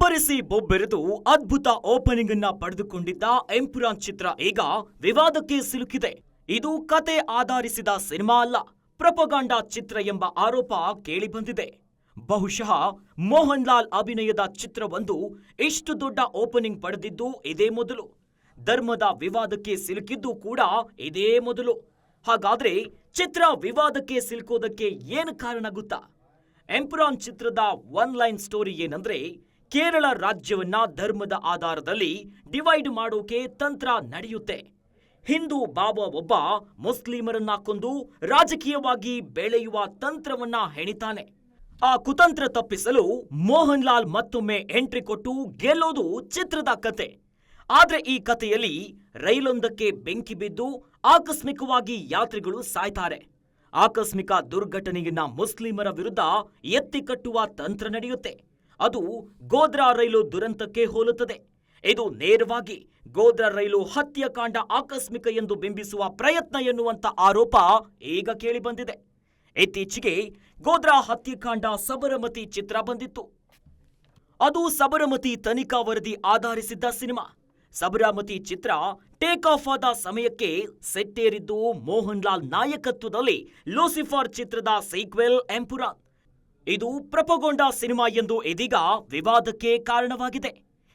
ಬೋರಿಸಿ ಬೊಬ್ಬೆರೆದು ಅದ್ಭುತ ಓಪನಿಂಗ್ ಅನ್ನ ಪಡೆದುಕೊಂಡಿದ್ದ ಎಂಪುರಾನ್ ಚಿತ್ರ ಈಗ ವಿವಾದಕ್ಕೆ ಸಿಲುಕಿದೆ. ಇದು ಕತೆ ಆಧರಿಸಿದ ಸಿನಿಮಾ ಅಲ್ಲ, ಪ್ರಪಗಾಂಡ ಚಿತ್ರ ಎಂಬ ಆರೋಪ ಕೇಳಿಬಂದಿದೆ. ಬಹುಶಃ ಮೋಹನ್ ಲಾಲ್ ಅಭಿನಯದ ಚಿತ್ರವೊಂದು ಇಷ್ಟು ದೊಡ್ಡ ಓಪನಿಂಗ್ ಪಡೆದಿದ್ದು ಇದೇ ಮೊದಲು. ಧರ್ಮದ ವಿವಾದಕ್ಕೆ ಸಿಲುಕಿದ್ದು ಕೂಡ ಇದೇ ಮೊದಲು. ಹಾಗಾದ್ರೆ ಚಿತ್ರ ವಿವಾದಕ್ಕೆ ಸಿಲುಕೋದಕ್ಕೆ ಏನು ಕಾರಣ ಗೊತ್ತಾ? ಎಂಪುರಾನ್ ಚಿತ್ರದ ಒನ್ ಲೈನ್ ಸ್ಟೋರಿ ಏನಂದ್ರೆ ಕೇರಳ ರಾಜ್ಯವನ್ನ ಧರ್ಮದ ಆಧಾರದಲ್ಲಿ ಡಿವೈಡ್ ಮಾಡೋಕೆ ತಂತ್ರ ನಡೆಯುತ್ತೆ. ಹಿಂದೂ ಬಾಬಾ ಒಬ್ಬ ಮುಸ್ಲಿಮರನ್ನ ಕೊಂದು ರಾಜಕೀಯವಾಗಿ ಬೆಳೆಯುವ ತಂತ್ರವನ್ನ ಹೆಣಿತಾನೆ. ಆ ಕುತಂತ್ರ ತಪ್ಪಿಸಲು ಮೋಹನ್ ಲಾಲ್ ಮತ್ತೊಮ್ಮೆ ಎಂಟ್ರಿ ಕೊಟ್ಟು ಗೆಲ್ಲೋದು ಚಿತ್ರದ ಕತೆ. ಆದ್ರೆ ಈ ಕಥೆಯಲ್ಲಿ ರೈಲೊಂದಕ್ಕೆ ಬೆಂಕಿ ಬಿದ್ದು ಆಕಸ್ಮಿಕವಾಗಿ ಯಾತ್ರಿಗಳು ಸಾಯ್ತಾರೆ. ಆಕಸ್ಮಿಕ ದುರ್ಘಟನೆಯನ್ನ ಮುಸ್ಲಿಮರ ವಿರುದ್ಧ ಎತ್ತಿಕಟ್ಟುವ ತಂತ್ರ ನಡೆಯುತ್ತೆ. ಅದು ಗೋದ್ರಾ ರೈಲು ದುರಂತಕ್ಕೆ ಹೋಲುತ್ತದೆ. ಇದು ನೇರವಾಗಿ ಗೋದ್ರಾ ರೈಲು ಹತ್ಯಾಕಾಂಡ ಆಕಸ್ಮಿಕ ಎಂದು ಬಿಂಬಿಸುವ ಪ್ರಯತ್ನ ಎನ್ನುವಂಥ ಆರೋಪ ಈಗ ಕೇಳಿಬಂದಿದೆ. ಇತ್ತೀಚೆಗೆ ಗೋದ್ರಾ ಹತ್ಯಾಕಾಂಡ ಸಬರಮತಿ ಚಿತ್ರ ಬಂದಿತ್ತು. ಅದು ಸಬರಮತಿ ತನಿಖಾ ವರದಿ ಆಧರಿಸಿದ್ದ ಸಿನಿಮಾ. ಸಬರಮತಿ ಚಿತ್ರ ಟೇಕ್ ಆಫ್ ಆದ ಸಮಯಕ್ಕೆ ಸೆಟ್ಟೇರಿದ್ದು ಮೋಹನ್ ಲಾಲ್ ನಾಯಕತ್ವದಲ್ಲಿ ಲೂಸಿಫರ್ ಚಿತ್ರದ ಸೀಕ್ವೆಲ್ ಎಂಪುರಾನ್ ಇದು ಪ್ರಪಗೊಂಡ ಸಿನಿಮಾ ಎಂದು ಇದೀಗ ವಿವಾದಕ್ಕೆ ಕಾರಣವಾಗಿದೆ.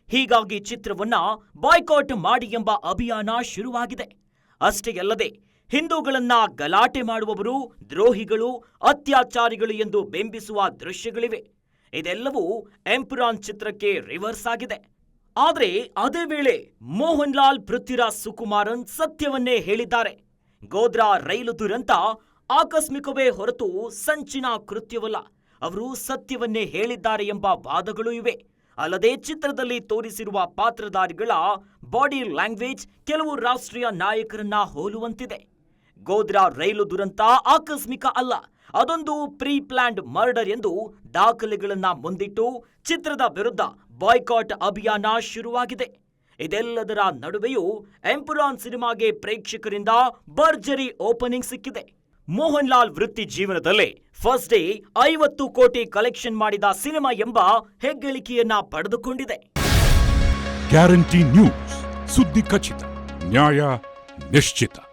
ಹೀಗಾಗಿ ಚಿತ್ರವನ್ನ ಬಾಯ್ಕಾಟ್ ಮಾಡಿ ಎಂಬ ಅಭಿಯಾನ ಶುರುವಾಗಿದೆ. ಅಷ್ಟೇ ಅಲ್ಲದೆ, ಹಿಂದೂಗಳನ್ನ ಗಲಾಟೆ ಮಾಡುವವರು, ದ್ರೋಹಿಗಳು, ಅತ್ಯಾಚಾರಿಗಳು ಎಂದು ಬಿಂಬಿಸುವ ದೃಶ್ಯಗಳಿವೆ. ಇದೆಲ್ಲವೂ ಎಂಪುರಾನ್ ಚಿತ್ರಕ್ಕೆ ರಿವರ್ಸ್ ಆಗಿದೆ. ಆದರೆ ಅದೇ ವೇಳೆ ಮೋಹನ್ ಲಾಲ್ ಪೃಥ್ವಿರಾಜ್ ಸುಕುಮಾರನ್ ಸತ್ಯವನ್ನೇ ಹೇಳಿದ್ದಾರೆ. ಗೋದ್ರಾ ರೈಲು ದುರಂತ ಆಕಸ್ಮಿಕವೇ ಹೊರತು ಸಂಚಿನ ಕೃತ್ಯವಲ್ಲ. ಅವರು ಸತ್ಯವನ್ನೇ ಹೇಳಿದ್ದಾರೆ ಎಂಬ ವಾದಗಳು ಇವೆ. ಅಲ್ಲದೆ ಚಿತ್ರದಲ್ಲಿ ತೋರಿಸಿರುವ ಪಾತ್ರಧಾರಿಗಳ ಬಾಡಿ ಲ್ಯಾಂಗ್ವೇಜ್ ಕೆಲವು ರಾಷ್ಟ್ರೀಯ ನಾಯಕರನ್ನ ಹೋಲುವಂತಿದೆ. ಗೋದ್ರಾ ರೈಲು ದುರಂತ ಆಕಸ್ಮಿಕ ಅಲ್ಲ, ಅದೊಂದು ಪ್ರೀ ಪ್ಲಾನ್ಡ್ ಮರ್ಡರ್ ಎಂದು ದಾಖಲೆಗಳನ್ನ ಮುಂದಿಟ್ಟು ಚಿತ್ರದ ವಿರುದ್ಧ ಬಾಯ್ಕಾಟ್ ಅಭಿಯಾನ ಶುರುವಾಗಿದೆ. ಇದೆಲ್ಲದರ ನಡುವೆಯೂ ಎಂಪುರಾನ್ ಸಿನಿಮಾಗೆ ಪ್ರೇಕ್ಷಕರಿಂದ ಭರ್ಜರಿ ಓಪನಿಂಗ್ ಸಿಕ್ಕಿದೆ. ಮೋಹನ್ ಲಾಲ್ ವೃತ್ತಿ ಜೀವನದಲ್ಲಿ ಫಸ್ಟ್ ಡೇ ಐವತ್ತು ಕೋಟಿ ಕಲೆಕ್ಷನ್ ಮಾಡಿದ ಸಿನಿಮಾ ಎಂಬ ಹೆಗ್ಗಳಿಕೆಯನ್ನ ಪಡೆದುಕೊಂಡಿದೆ. ಗ್ಯಾರಂಟಿ ನ್ಯೂಸ್, ಸುದ್ದಿ ಖಚಿತ, ನ್ಯಾಯ ನಿಶ್ಚಿತ.